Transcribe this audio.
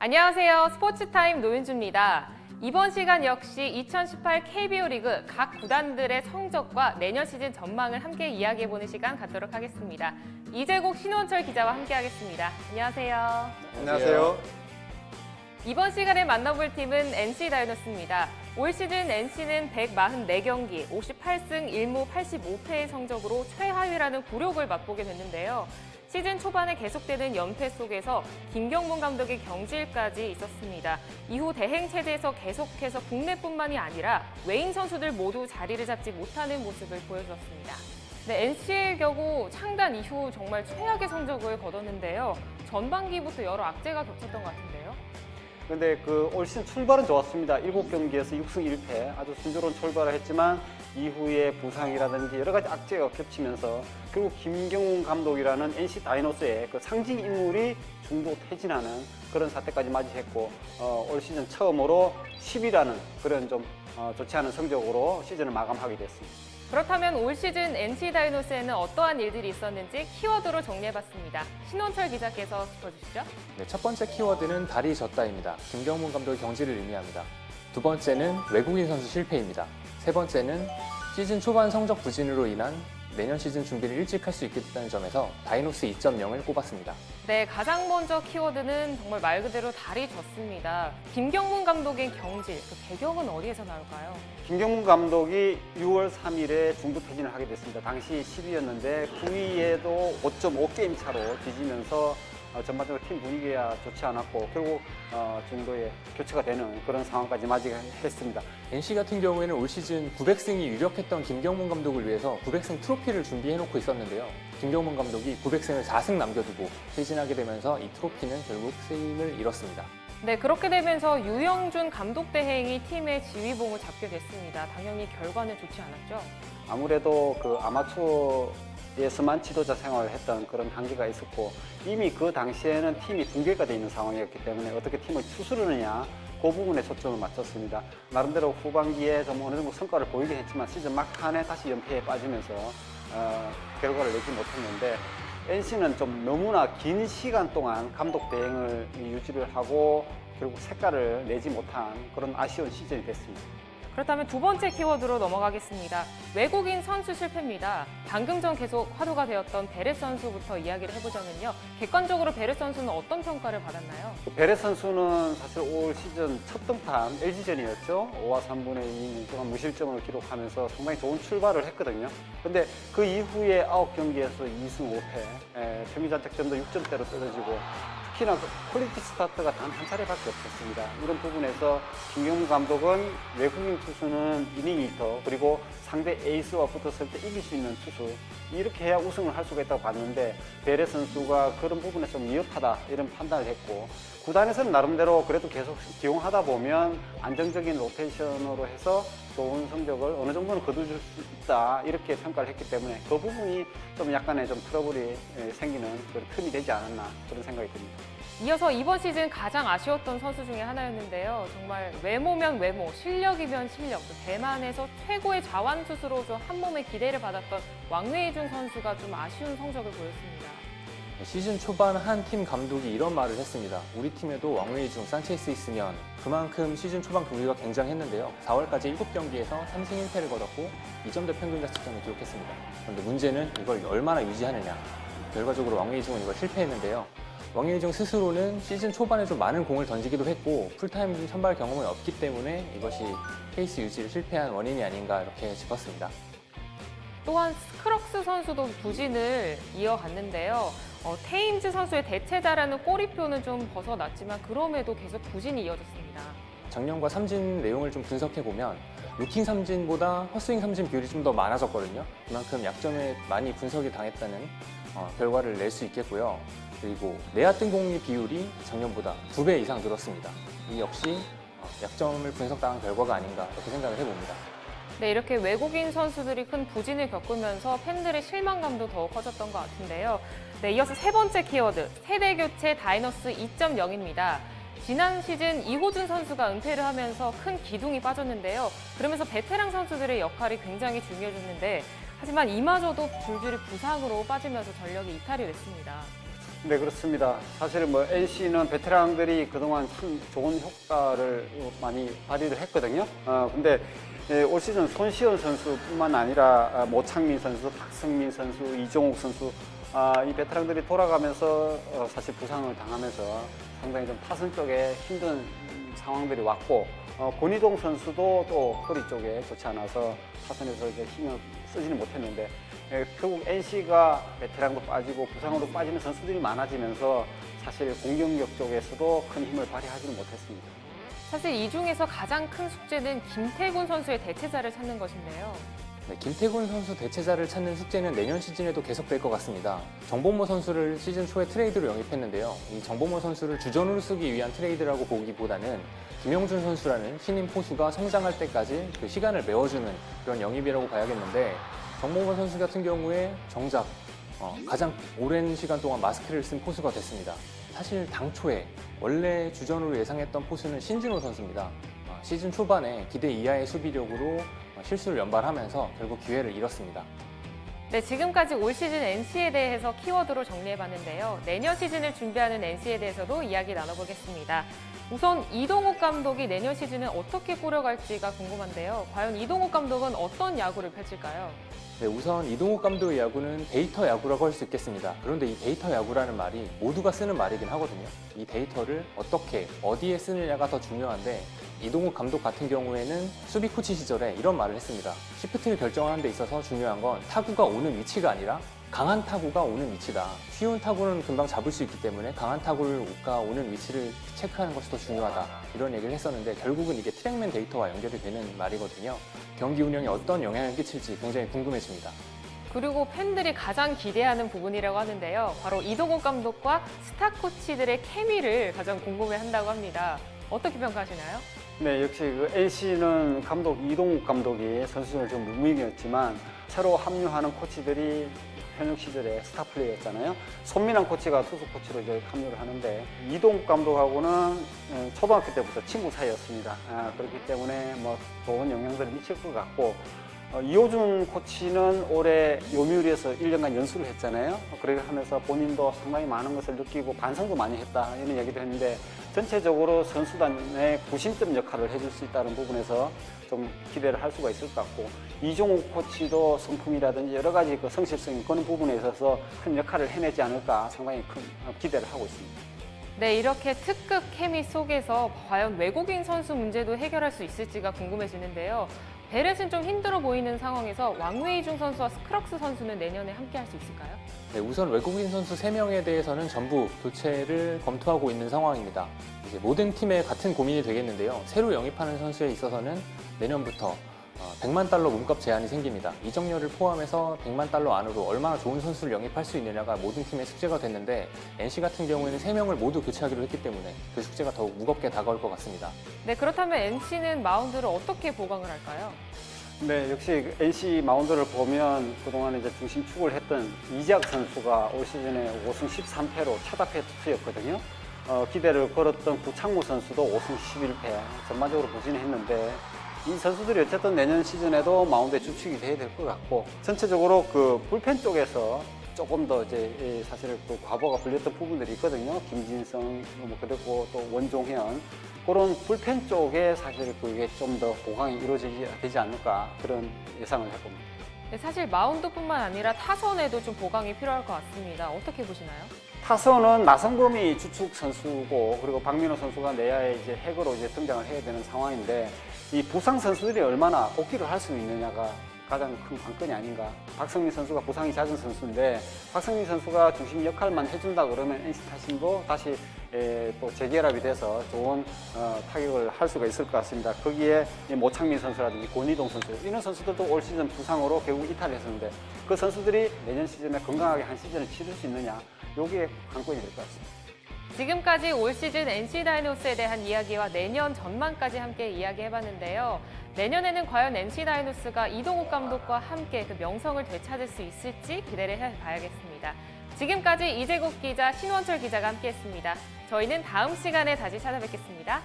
안녕하세요. 스포츠타임 노윤주입니다. 이번 시간 역시 2018 KBO 리그 각 구단들의 성적과 내년 시즌 전망을 함께 이야기해보는 시간 갖도록 하겠습니다. 이재국 신원철 기자와 함께하겠습니다. 안녕하세요. 안녕하세요. 이번 시간에 만나볼 팀은 NC 다이노스입니다. 올 시즌 NC는 144경기, 58승 1무 85패의 성적으로 최하위라는 굴욕을 맛보게 됐는데요. 시즌 초반에 계속되는 연패 속에서 김경문 감독의 경질까지 있었습니다. 이후 대행 체제에서 계속해서 국내뿐만이 아니라 외인 선수들 모두 자리를 잡지 못하는 모습을 보여주었습니다. 네, NC의 경우 창단 이후 정말 최악의 성적을 거뒀는데요. 전반기부터 여러 악재가 겹쳤던 것 같은데요. 근데 그 올 시즌 출발은 좋았습니다. 7경기에서 6승 1패 아주 순조로운 출발을 했지만 이후에 부상이라든지 여러 가지 악재가 겹치면서 결국 김경훈 감독이라는 NC 다이노스의 그 상징 인물이 중도 퇴진하는 그런 사태까지 맞이했고 어, 올 시즌 처음으로 10위라는 그런 좀 어, 좋지 않은 성적으로 시즌을 마감하게 됐습니다. 그렇다면 올 시즌 NC 다이노스에는 어떠한 일들이 있었는지 키워드로 정리해봤습니다. 신원철 기자께서 짚어주시죠. 네, 첫 번째 키워드는 다리 졌다입니다. 김경문 감독의 경질을 의미합니다. 두 번째는 외국인 선수 실패입니다. 세 번째는 시즌 초반 성적 부진으로 인한 내년 시즌 준비를 일찍 할 수 있겠다는 점에서 다이노스 2.0을 꼽았습니다. 네, 가장 먼저 키워드는 정말 말 그대로 달이 졌습니다. 김경문 감독의 경질, 그 배경은 어디에서 나올까요? 김경문 감독이 6월 3일에 중도 퇴진을 하게 됐습니다. 당시 10위였는데 9위에도 5.5게임 차로 뒤지면서 어, 전반적으로 팀 분위기가 좋지 않았고 결국 어, 중도에 교체가 되는 그런 상황까지 맞이했습니다. NC 같은 경우에는 올 시즌 900승이 유력했던 김경문 감독을 위해서 900승 트로피를 준비해놓고 있었는데요. 김경문 감독이 900승을 4승 남겨두고 퇴진하게 되면서 이 트로피는 결국 쓰임을 잃었습니다. 네, 그렇게 되면서 유영준 감독 대행이 팀의 지휘봉을 잡게 됐습니다. 당연히 결과는 좋지 않았죠. 아무래도 그 아마추어 에서만 지도자 생활을 했던 그런 한계가 있었고 이미 그 당시에는 팀이 붕괴가 돼 있는 상황이었기 때문에 어떻게 팀을 추스르느냐 그 부분에 초점을 맞췄습니다. 나름대로 후반기에 좀 어느 정도 성과를 보이긴 했지만 시즌 막판에 다시 연패에 빠지면서 어, 결과를 내지 못했는데 NC는 좀 너무나 긴 시간 동안 감독 대행을 유지를 하고 결국 색깔을 내지 못한 그런 아쉬운 시즌이 됐습니다. 그렇다면 두 번째 키워드로 넘어가겠습니다. 외국인 선수 실패입니다. 방금 전 계속 화두가 되었던 베레 선수부터 이야기를 해보자면요. 객관적으로 베레 선수는 어떤 평가를 받았나요? 그 베레 선수는 사실 올 시즌 첫 등판 LG전이었죠. 5와 3분의 2이닝 동안 무실점을 기록하면서 상당히 좋은 출발을 했거든요. 근데 그 이후에 9경기에서 2승 5패, 평균 자책점도 6점대로 떨어지고 특히나 그 퀄리티 스타트가 단 한 차례밖에 없었습니다. 이런 부분에서 김경문 감독은 외국인 투수는 이닝 일터 그리고 상대 에이스와 붙었을 때 이길 수 있는 투수 이렇게 해야 우승을 할 수가 있다고 봤는데 베레 선수가 그런 부분에 좀 미흡하다 이런 판단을 했고 구단에서는 나름대로 그래도 계속 기용하다 보면 안정적인 로테이션으로 해서 좋은 성적을 어느 정도는 거둬줄 수 있다 이렇게 평가를 했기 때문에 그 부분이 좀 약간의 좀 트러블이 예, 생기는 그런 틈이 되지 않았나 그런 생각이 듭니다. 이어서 이번 시즌 가장 아쉬웠던 선수 중에 하나였는데요. 정말 외모면 외모, 실력이면 실력, 또 대만에서 최고의 자완 투수로 좀 한 몸의 기대를 받았던 왕웨이중 선수가 좀 아쉬운 성적을 보였습니다. 시즌 초반 한 팀 감독이 이런 말을 했습니다. 우리 팀에도 왕웨이 중 산체스 있으면 그만큼 시즌 초반 경기가 굉장했는데요. 4월까지 7경기에서 3승 1패를 거뒀고 2점대 평균 자책점을 기록했습니다. 그런데 문제는 이걸 얼마나 유지하느냐. 결과적으로 왕웨이 중은 이걸 실패했는데요. 중 스스로는 시즌 초반에 좀 많은 공을 던지기도 했고 풀타임 선발 경험이 없기 때문에 이것이 페이스 유지를 실패한 원인이 아닌가 이렇게 짚었습니다. 또한 스크럭스 선수도 부진을 이어갔는데요. 어, 테임즈 선수의 대체자라는 꼬리표는 좀 벗어났지만 그럼에도 계속 부진이 이어졌습니다. 작년과 삼진 내용을 좀 분석해 보면 루킹 삼진보다 헛스윙 삼진 비율이 좀 더 많아졌거든요. 그만큼 약점에 많이 분석이 당했다는 어, 결과를 낼 수 있겠고요. 그리고 내야 뜬 공리 비율이 작년보다 두 배 이상 늘었습니다. 이 역시 어, 약점을 분석당한 결과가 아닌가 이렇게 생각을 해봅니다. 네, 이렇게 외국인 선수들이 큰 부진을 겪으면서 팬들의 실망감도 더욱 커졌던 것 같은데요. 네, 이어서 세 번째 키워드, 세대 교체 다이너스 2.0입니다. 지난 시즌 이호준 선수가 은퇴를 하면서 큰 기둥이 빠졌는데요. 그러면서 베테랑 선수들의 역할이 굉장히 중요해졌는데, 하지만 이마저도 줄줄이 부상으로 빠지면서 전력이 이탈이 됐습니다. 네, 그렇습니다. 사실 뭐 NC는 베테랑들이 그동안 참 좋은 효과를 많이 발휘를 했거든요. 어, 근데 예, 올 시즌 손시현 선수뿐만 아니라 아, 모창민 선수, 박승민 선수, 이종욱 선수 아, 이 베테랑들이 돌아가면서 어, 사실 부상을 당하면서 상당히 좀 타선 쪽에 힘든 음, 상황들이 왔고 어, 권희동 선수도 또 허리 쪽에 좋지 않아서 타선에서 이제 힘을 쓰지는 못했는데 예, 결국 NC가 베테랑도 빠지고 부상으로 빠지는 선수들이 많아지면서 사실 공격력 쪽에서도 큰 힘을 발휘하지는 못했습니다. 사실 이 중에서 가장 큰 숙제는 김태곤 선수의 대체자를 찾는 것인데요. 네, 김태군 선수 대체자를 찾는 숙제는 내년 시즌에도 계속될 것 같습니다. 정보모 선수를 시즌 초에 트레이드로 영입했는데요. 이 정보모 선수를 주전으로 쓰기 위한 트레이드라고 보기보다는 김영준 선수라는 신인 포수가 성장할 때까지 그 시간을 메워주는 그런 영입이라고 봐야겠는데 정보모 선수 같은 경우에 정작 어, 가장 오랜 시간 동안 마스크를 쓴 포수가 됐습니다. 사실 당초에 원래 주전으로 예상했던 포수는 신진호 선수입니다. 어, 시즌 초반에 기대 이하의 수비력으로 어, 실수를 연발하면서 결국 기회를 잃었습니다. 네, 지금까지 올 시즌 NC에 대해서 키워드로 정리해봤는데요. 내년 시즌을 준비하는 NC에 대해서도 이야기 나눠보겠습니다. 우선 이동욱 감독이 내년 시즌을 어떻게 꾸려갈지가 궁금한데요. 과연 이동욱 감독은 어떤 야구를 펼칠까요? 네, 우선 이동욱 감독의 야구는 데이터 야구라고 할 수 있겠습니다. 그런데 이 데이터 야구라는 말이 모두가 쓰는 말이긴 하거든요. 이 데이터를 어떻게, 어디에 쓰느냐가 더 중요한데 이동욱 감독 같은 경우에는 수비 코치 시절에 이런 말을 했습니다. 시프트를 결정하는 데 있어서 중요한 건 타구가 오는 위치가 아니라 강한 타구가 오는 위치다. 쉬운 타구는 금방 잡을 수 있기 때문에 강한 타구가 오는 위치를 체크하는 것이 더 중요하다. 이런 얘기를 했었는데 결국은 이게 트랙맨 데이터와 연결이 되는 말이거든요. 경기 운영에 어떤 영향을 끼칠지 굉장히 궁금해집니다. 그리고 팬들이 가장 기대하는 부분이라고 하는데요. 바로 이동욱 감독과 스타 코치들의 케미를 가장 궁금해한다고 합니다. 어떻게 평가하시나요? 네, 역시 그 NC는 감독 이동욱 감독이 선수들 좀 무명이었지만 새로 합류하는 코치들이 현역 시절에 스타 플레이였잖아요. 손민환 코치가 투수 코치로 이제 합류를 하는데 이동욱 감독하고는 어, 초등학교 때부터 친구 사이였습니다. 아, 그렇기 때문에 뭐 좋은 영향들을 미칠 것 같고 어, 이호준 코치는 올해 요미우리에서 1년간 연수를 했잖아요. 그렇게 하면서 본인도 상당히 많은 것을 느끼고 반성도 많이 했다 이런 얘기도 했는데 전체적으로 선수단의 구심점 역할을 해줄 수 있다는 부분에서 좀 기대를 할 수가 있을 것 같고 이종욱 코치도 성품이라든지 여러 가지 그 성실성 그런 부분에 있어서 큰 역할을 해내지 않을까 상당히 큰 기대를 하고 있습니다. 네, 이렇게 특급 케미 속에서 과연 외국인 선수 문제도 해결할 수 있을지가 궁금해지는데요. 베렛은 좀 힘들어 보이는 상황에서 왕웨이중 선수와 스크럭스 선수는 내년에 함께 할 수 있을까요? 네, 우선 외국인 선수 3명에 대해서는 전부 교체를 검토하고 있는 상황입니다. 이제 모든 팀의 같은 고민이 되겠는데요. 새로 영입하는 선수에 있어서는 내년부터 어, 100만 달러 몸값 제한이 생깁니다. 이적료를 포함해서 100만 달러 안으로 얼마나 좋은 선수를 영입할 수 있느냐가 모든 팀의 숙제가 됐는데 NC 같은 경우에는 3명을 모두 교체하기로 했기 때문에 그 숙제가 더욱 무겁게 다가올 것 같습니다. 네, 그렇다면 NC는 마운드를 어떻게 보강을 할까요? 네, 역시 그 NC 마운드를 보면 그동안 이제 중심 축을 했던 이재학 선수가 올 시즌에 5승 13패로 최다패 투수였거든요. 어, 기대를 걸었던 구창모 선수도 5승 11패 전반적으로 부진했는데 이 선수들이 어쨌든 내년 시즌에도 마운드에 주축이 돼야 될 것 같고 전체적으로 그 불펜 쪽에서 조금 더 이제 이 사실 그 과거가 불렸던 부분들이 있거든요. 김진성 뭐 그리고 또 원종현 그런 불펜 쪽에 사실 그게 좀 더 보강이 이루어지지 되지 않을까 그런 예상을 해봅니다. 네, 사실 마운드뿐만 아니라 타선에도 좀 보강이 필요할 것 같습니다. 어떻게 보시나요? 타선은 나성범이 주축 선수고 그리고 박민호 선수가 내야에 이제 핵으로 이제 등장을 해야 되는 상황인데 이 부상 선수들이 얼마나 복귀를 할 수 있느냐가 가장 큰 관건이 아닌가. 박성민 선수가 부상이 잦은 선수인데 박성민 선수가 중심 역할만 해준다 그러면 NC 타심도 다시 에, 또 재결합이 돼서 좋은 어, 타격을 할 수가 있을 것 같습니다. 거기에 이 모창민 선수라든지 권희동 선수 이런 선수들도 올 시즌 부상으로 결국 이탈했었는데 그 선수들이 내년 시즌에 건강하게 한 시즌을 치를 수 있느냐 요게 관건이 될 것 같습니다. 지금까지 올 시즌 NC 다이노스에 대한 이야기와 내년 전망까지 함께 이야기해봤는데요. 내년에는 과연 NC 다이노스가 이동욱 감독과 함께 그 명성을 되찾을 수 있을지 기대를 해봐야겠습니다. 지금까지 이재국 기자, 신원철 기자가 함께했습니다. 저희는 다음 시간에 다시 찾아뵙겠습니다.